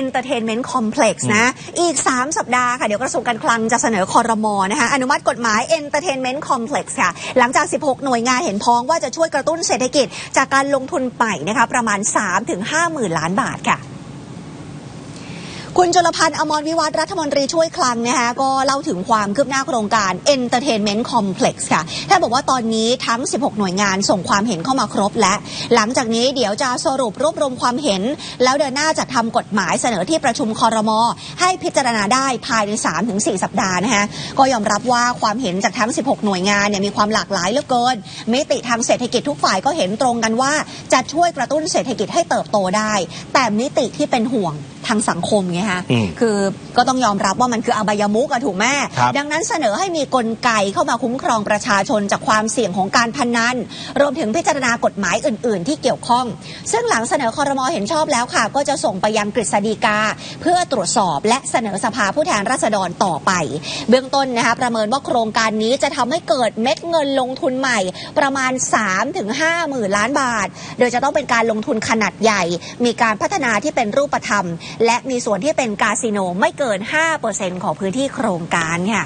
Entertainment Complex นะ อีก 3 สัปดาห์ค่ะ เดี๋ยวกระทรวงการคลังจะเสนอคอรมอนะคะอนุมัติกฎหมาย Entertainment Complex ค่ะ หลังจาก 16 หน่วยงานเห็นพ้องว่าจะช่วยกระตุ้นเศรษฐกิจ จากการลงทุนใหม่นะคะประมาณ 3-5 หมื่นล้านบาทค่ะ คุณจุลพันธ์อมรวิวัฒรัฐมนตรีช่วยคลังนะคะก็เล่าถึงความคืบหน้าโครงการ Entertainment Complex ค่ะท่านบอกว่าตอนนี้ทั้ง 16 หน่วยงานส่งความเห็นเข้ามาครบและ หลังจากนี้เดี๋ยวจะสรุปรวบรวมความเห็น แล้วเดินหน้าจะทำกฎหมายเสนอที่ประชุมคอรมอให้พิจารณาได้ภายใน 3-4 สัปดาห์นะคะก็ยอมรับว่าความเห็นจากทั้ง 16 หน่วยงานเนี่ยมีความหลากหลายเหลือเกินมิติทางเศรษฐกิจทุกฝ่ายก็เห็นตรงกันว่า จะช่วยกระตุ้นเศรษฐกิจให้เติบโตได้ แต่มิติที่เป็นห่วงทางสังคมไงคะอืมคือก็ต้องยอมรับว่ามันคืออบายมุกอะถูกแม่ครับดังนั้นเสนอให้มีกลไกเข้ามาคุ้มครองประชาชนจากความเสี่ยงของการพนัน รวมถึงพิจารณากฎหมายอื่น ๆ ที่เกี่ยวข้อง ซึ่งหลังเสนอคอรมอเห็นชอบแล้วค่ะ ก็จะส่งไปยังกฤษฎีกา เพื่อตรวจสอบและเสนอสภาผู้แทนราษฎรต่อไป เบื้องต้นนะคะประเมินว่าโครงการนี้จะทำให้เกิดเม็ดเงินลงทุนใหม่ ประมาณ 3-5หมื่นล้านบาท โดยจะต้องเป็นการลงทุนขนาดใหญ่ มีการพัฒนาที่เป็นรูปธรรม และมีส่วนที่เป็นคาสิโนไม่เกิน 5%ของพื้นที่โครงการค่ะ